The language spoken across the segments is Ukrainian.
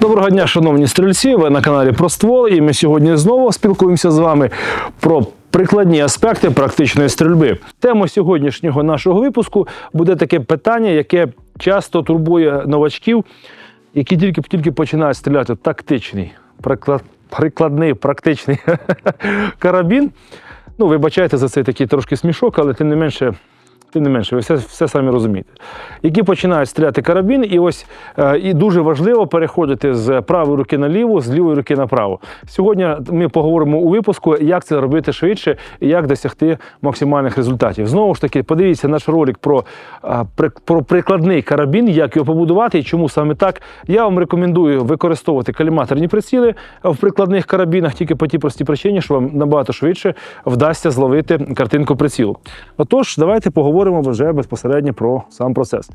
Доброго дня, шановні стрільці. Ви на каналі про ствол, і ми сьогодні знову спілкуємося з вами про прикладні аспекти практичної стрільби. Тема сьогоднішнього нашого випуску буде таке питання, яке часто турбує новачків, які тільки тільки починають стріляти тактичний, приклад, прикладний, практичний карабін. Ну, вибачайте за цей такий трошки смішок, але тим не менше. Тим не менше, ви все, все самі розумієте. Які починають стріляти карабін, і ось е, і дуже важливо переходити з правої руки на ліву, з лівої руки направо. Сьогодні ми поговоримо у випуску, як це робити швидше і як досягти максимальних результатів. Знову ж таки, подивіться наш ролик про, е, про прикладний карабін, як його побудувати і чому саме так. Я вам рекомендую використовувати каліматорні приціли в прикладних карабінах тільки по тій простій причині, що вам набагато швидше вдасться зловити картинку прицілу. Отож, давайте поговоримо вже безпосередньо про сам процес.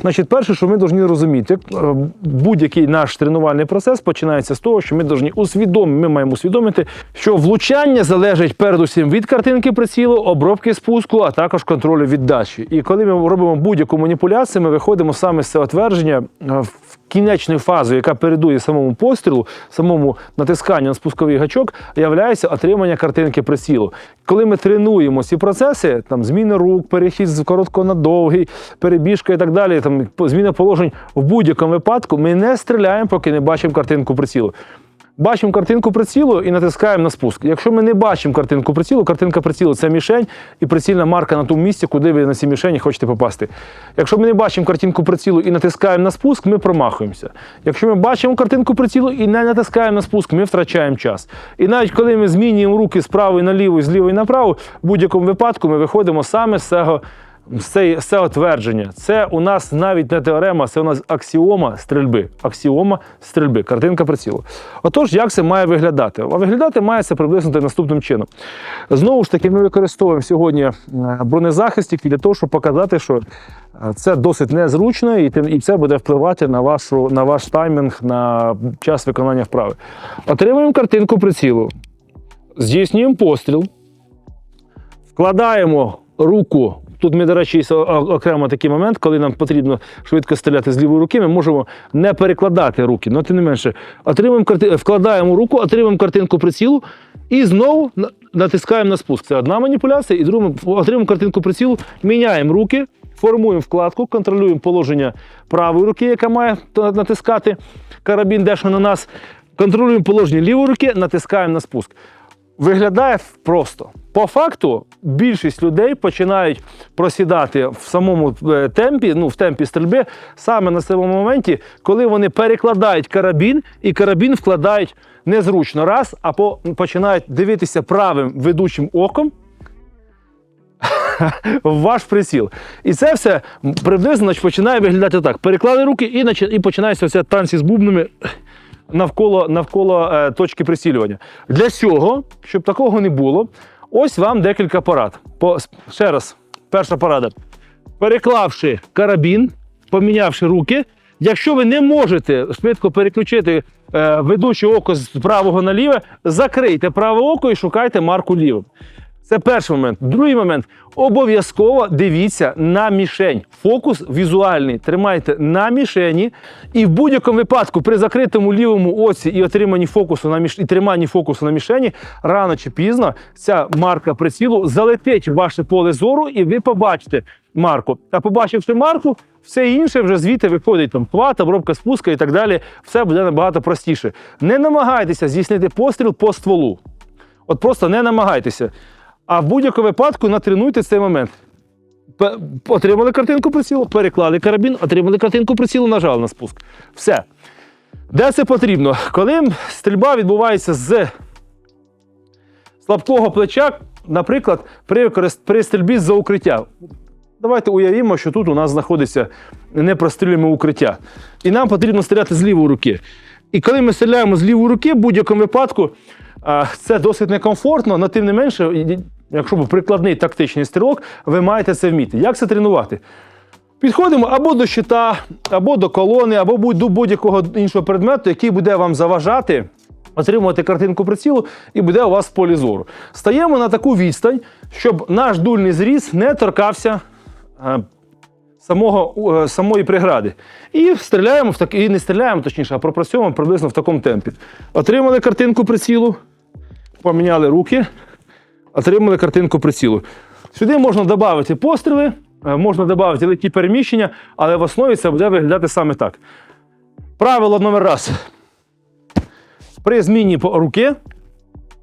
Значить, перше, що ми повинні розуміти, е, будь-який наш тренувальний процес починається з того, що ми повинні усвідомити, ми маємо усвідомити, що влучання залежить передусім від картинки прицілу, обробки спуску, а також контролю віддачі. І коли ми робимо будь-яку маніпуляцію, ми виходимо саме з цього твердження е, в кінечну фазою, яка передує самому пострілу, самому натисканню на спусковий гачок, є отримання картинки прицілу. Коли ми тренуємо ці процеси, там зміни рук, перехід з короткого на довгий, перебіжка і так далі, там зміна положень в будь-якому випадку, ми не стріляємо, поки не бачимо картинку прицілу. Бачимо картинку прицілу і натискаємо на спуск. Якщо ми не бачимо картинку прицілу, картинка прицілу це мішень і прицільна марка на тому місці, куди ви на цій мішені хочете попасти. Якщо ми не бачимо картинку прицілу і натискаємо на спуск, ми промахуємося. Якщо ми бачимо картинку прицілу і не натискаємо на спуск, ми втрачаємо час. І навіть коли ми змінюємо руки з правої на ліву, з лівої на праву, в будь-якому випадку ми виходимо саме з цього з цей- з твердження. Це у нас навіть не теорема, це у нас аксіома стрільби. Аксіома стрільби, картинка прицілу. Отож, як це має виглядати? А виглядати має це приблизно наступним чином. Знову ж таки, ми використовуємо сьогодні е, бронезахист тільки для того, щоб показати, що е, це досить незручно, і і це буде впливати на, вашу, на ваш таймінг, на час виконання вправи. Отримуємо картинку прицілу, здійснюємо постріл, вкладаємо руку. Тут ми, до речі, є окремо такий момент, коли нам потрібно швидко стріляти з лівої руки, ми можемо не перекладати руки. Ну, тим не менше, отримуємо карти... вкладаємо руку, отримуємо картинку прицілу і знову натискаємо на спуск. Це одна маніпуляція, і друга отримуємо картинку прицілу, міняємо руки, формуємо вкладку, контролюємо положення правої руки, яка має натискати карабін дещо на нас. Контролюємо положення лівої руки, натискаємо на спуск. Виглядає просто. По факту, більшість людей починають просідати в самому е, темпі, ну в темпі стрільби, саме на цьому моменті, коли вони перекладають карабін і карабін вкладають незручно раз, а по, починають дивитися правим ведучим оком в ваш приціл. І це все приблизно починає виглядати так. Переклали руки і, і починається все танці з бубнами навколо, навколо е, точки прицілювання. Для цього, щоб такого не було, ось вам декілька порад. По, ще раз, перша порада. Переклавши карабін, помінявши руки, якщо ви не можете швидко переключити е, ведуче око з правого на ліве, закрийте праве око і шукайте марку лівим. Це перший момент. Другий момент. Обов'язково дивіться на мішень. Фокус візуальний. Тримайте на мішені. І в будь-якому випадку при закритому лівому оці і отриманні фокусу на міш... і триманні фокусу на мішені, рано чи пізно ця марка прицілу залетить в ваше поле зору, і ви побачите марку. А побачивши марку, все інше вже звідти виходить там хват, обробка спуска і так далі. Все буде набагато простіше. Не намагайтеся здійснити постріл по стволу. От просто не намагайтеся. А в будь-якому випадку натренуйте цей момент. Отримали картинку прицілу, переклали карабін, отримали картинку прицілу, нажали на спуск. Все. Де це потрібно? Коли стрільба відбувається з слабкого плеча, наприклад, при, при стрільбі з-за укриття. Давайте уявімо, що тут у нас знаходиться непрострілюємо укриття. І нам потрібно стріляти з лівої руки. І коли ми стріляємо з лівої руки, в будь-якому випадку це досить некомфортно, але тим не менше, якщо ви прикладний тактичний стрілок, ви маєте це вміти. Як це тренувати? Підходимо або до щита, або до колони, або до будь-якого іншого предмету, який буде вам заважати отримувати картинку прицілу, і буде у вас в полі зору. Стаємо на таку відстань, щоб наш дульний зріз не торкався е, самого, е, самої прегради. І стріляємо в так, і не стріляємо, точніше, а пропрацьовуємо приблизно в такому темпі. Отримали картинку прицілу, поміняли руки, отримали картинку прицілу. Сюди можна додати постріли, е, можна додати легкі переміщення, але в основі це буде виглядати саме так. Правило номер раз. При зміні руки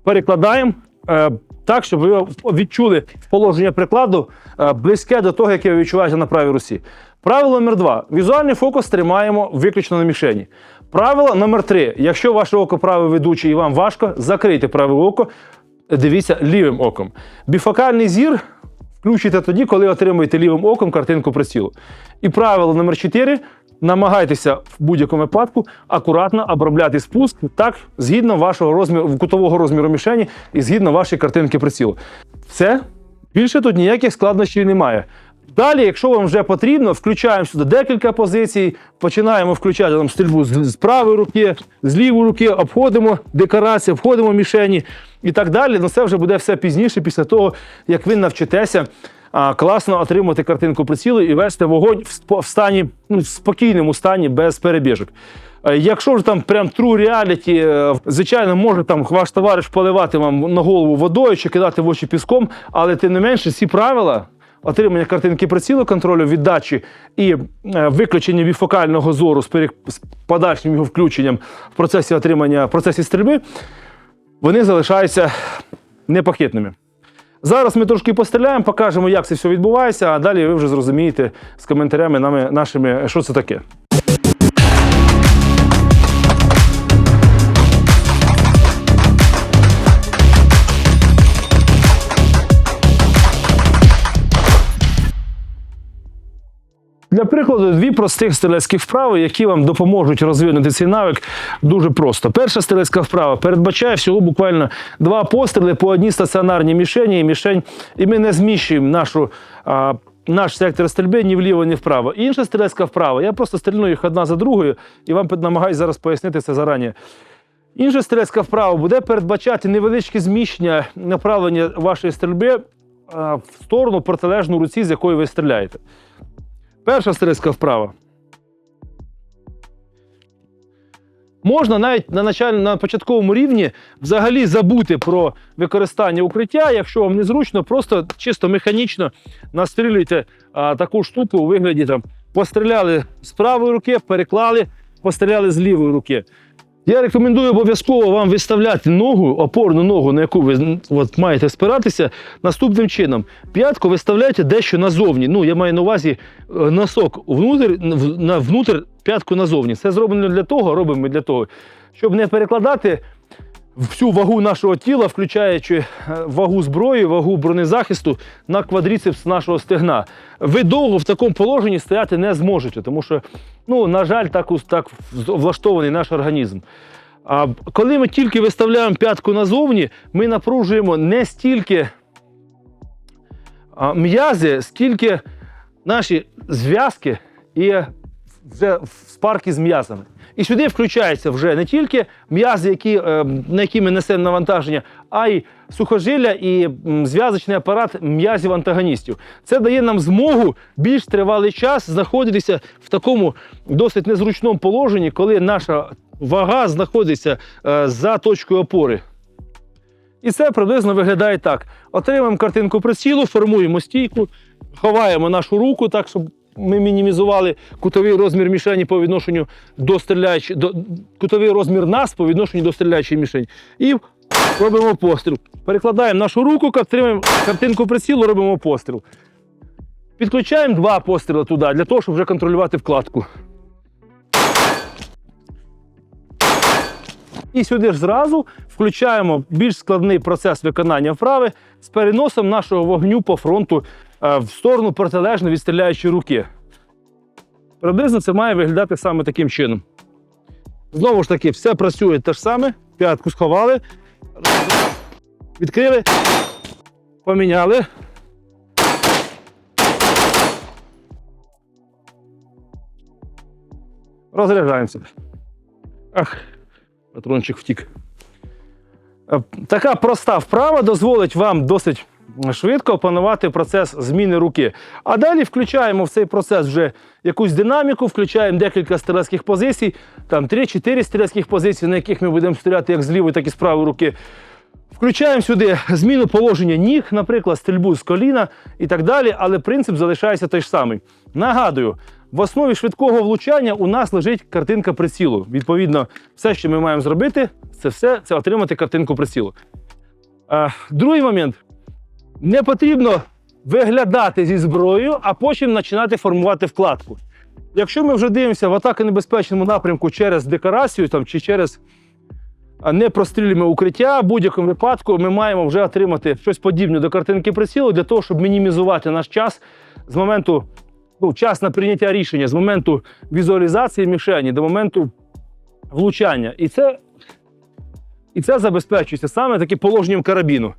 перекладаємо е, так, щоб ви відчули положення прикладу е, близьке до того, яке ви відчуваєте на правій руці. Правило номер два. Візуальний фокус тримаємо виключно на мішені. Правило номер три. Якщо ваше око праве ведуче і вам важко, закрийте праве око, дивіться лівим оком. Біфокальний зір включите тоді, коли отримуєте лівим оком картинку прицілу. І правило номер 4 намагайтеся в будь-якому випадку акуратно обробляти спуск так, згідно вашого розміру, кутового розміру мішені і згідно вашої картинки прицілу. Все. Більше тут ніяких складнощів немає. Далі, якщо вам вже потрібно, включаємо сюди декілька позицій, починаємо включати там стрільбу з, з правої руки, з лівої руки, обходимо декорації, обходимо мішені і так далі. Ну це вже буде все пізніше, після того, як ви навчитеся а, класно отримувати картинку прицілу і вести вогонь в, в стані, ну, в спокійному стані, без перебіжок. Е, Якщо ж там прям true reality, е, звичайно, може там ваш товариш поливати вам на голову водою чи кидати в очі піском, але тим не менше, ці правила отримання картинки прицілу, контролю віддачі і е, виключення біфокального зору з, подальшим його включенням в процесі отримання в процесі стрільби, вони залишаються непохитними. Зараз ми трошки постріляємо, покажемо, як це все відбувається, а далі ви вже зрозумієте з коментарями нами, нашими, що це таке. Для прикладу, дві простих стрілецькі вправи, які вам допоможуть розвинути цей навик дуже просто. Перша стрілецька вправа передбачає всього буквально два постріли по одній стаціонарній мішені і мішень, і ми не зміщуємо нашу. А, наш сектор стрільби ні вліво, ні вправо. Інша стрілецька вправа. Я просто стрільну їх одна за другою і вам намагаюся зараз пояснити це зарані. Інша стрілецька вправа буде передбачати невеличке зміщення направлення вашої стрільби в сторону протилежну руці, з якої ви стріляєте. Перша стрільська вправа. Можна навіть на началь... на початковому рівні взагалі забути про використання укриття, якщо вам незручно, просто чисто механічно настрілюйте а, таку штуку у вигляді там постріляли з правої руки, переклали, постріляли з лівої руки. Я рекомендую обов'язково вам виставляти ногу, опорну ногу, на яку ви от, маєте спиратися, наступним чином. П'ятку виставляйте дещо назовні. Ну, я маю на увазі е, носок внутрь, в- п'ятку назовні. Це зроблено для того, робимо для того, щоб не перекладати всю вагу нашого тіла, включаючи е, вагу зброї, вагу бронезахисту на квадріцепс нашого стегна. Ви довго в такому положенні стояти не зможете, тому що, ну, на жаль, так, так влаштований наш організм. А коли ми тільки виставляємо п'ятку назовні, ми напружуємо не стільки м'язи, скільки наші зв'язки і вже в спарки з м'язами. І сюди включаються вже не тільки м'язи, які, е, на які ми несемо навантаження, а й сухожилля і зв'язочний апарат м'язів антагоністів. Це дає нам змогу більш тривалий час знаходитися в такому досить незручному положенні, коли наша вага знаходиться е, за точкою опори. І це приблизно виглядає так: отримуємо картинку прицілу, формуємо стійку, ховаємо нашу руку так, щоб ми мінімізували кутовий розмір мішені по відношенню до стріляючої, до, кутовий розмір нас по відношенню до стріляючої мішені. І робимо постріл. Перекладаємо нашу руку, отримуємо картинку прицілу, робимо постріл. Підключаємо два постріли туди, для того, щоб вже контролювати вкладку. І сюди ж зразу включаємо більш складний процес виконання вправи з переносом нашого вогню по фронту в сторону протилежно від стріляючої руки. Приблизно це має виглядати саме таким чином. Знову ж таки, все працює те ж саме. П'ятку сховали, відкрили, поміняли. Розряджаємося. Ах, патрончик втік. Е, Така проста вправа дозволить вам досить швидко опанувати процес зміни руки. А далі включаємо в цей процес вже якусь динаміку, включаємо декілька стрілецьких позицій, там 3-4 стрілецьких позицій, на яких ми будемо стріляти як з лівої, так і з правої руки. Включаємо сюди зміну положення ніг, наприклад, стрільбу з коліна і так далі, але принцип залишається той ж самий. Нагадую, в основі швидкого влучання у нас лежить картинка прицілу. Відповідно, все, що ми маємо зробити, це все це отримати картинку прицілу. Другий момент. Не потрібно виглядати зі зброєю, а потім починати формувати вкладку. Якщо ми вже дивимося в атаку небезпечному напрямку через декорацію там, чи через а, непрострілюємо укриття, в будь-якому випадку ми маємо вже отримати щось подібне до картинки прицілу для того, щоб мінімізувати наш час з моменту, ну, час на прийняття рішення, з моменту візуалізації мішені до моменту влучання. І це, і це забезпечується саме таким положенням карабіну.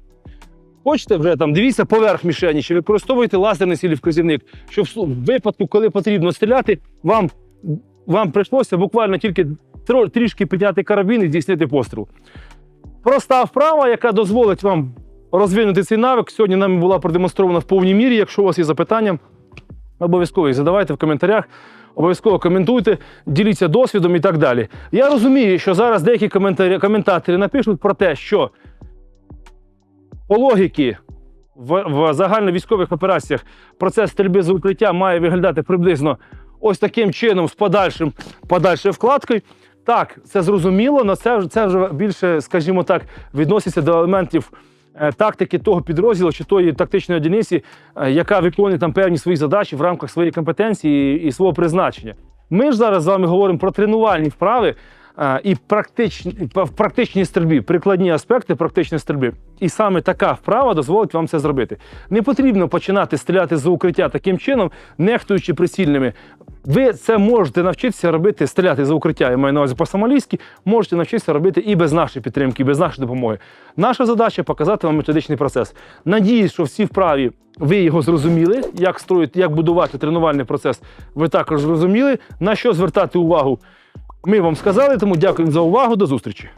Хочете вже там дивіться поверх мішені, чи використовуєте лазерний цілі вказівник, щоб в випадку, коли потрібно стріляти, вам, вам прийшлося буквально тільки трішки підняти карабін і здійснити постріл. Проста вправа, яка дозволить вам розвинути цей навик. Сьогодні нам була продемонстрована в повній мірі. Якщо у вас є запитання, обов'язково їх задавайте в коментарях. Обов'язково коментуйте, діліться досвідом і так далі. Я розумію, що зараз деякі коментарі, коментатори напишуть про те, що по логіки в, в загальновійськових операціях процес стрільби з укриття має виглядати приблизно ось таким чином, з подальшим, подальшою вкладкою. Так, це зрозуміло, але це, це вже більше, скажімо так, відноситься до елементів е, тактики того підрозділу чи тої тактичної одиниці, е, яка виконує там певні свої задачі в рамках своєї компетенції і, і свого призначення. Ми ж зараз з вами говоримо про тренувальні вправи і практичні, в практичній стрільбі, прикладні аспекти практичної стрільби. І саме така вправа дозволить вам це зробити. Не потрібно починати стріляти з укриття таким чином, нехтуючи прицільними. Ви це можете навчитися робити, стріляти за укриття, я маю на увазі по-сомалійськи, можете навчитися робити і без нашої підтримки, і без нашої допомоги. Наша задача показати вам методичний процес. Надіюсь, що всі вправі ви його зрозуміли, як строїти, як будувати тренувальний процес. Ви також зрозуміли, на що звертати увагу. Ми вам сказали, тому дякуємо за увагу. До зустрічі.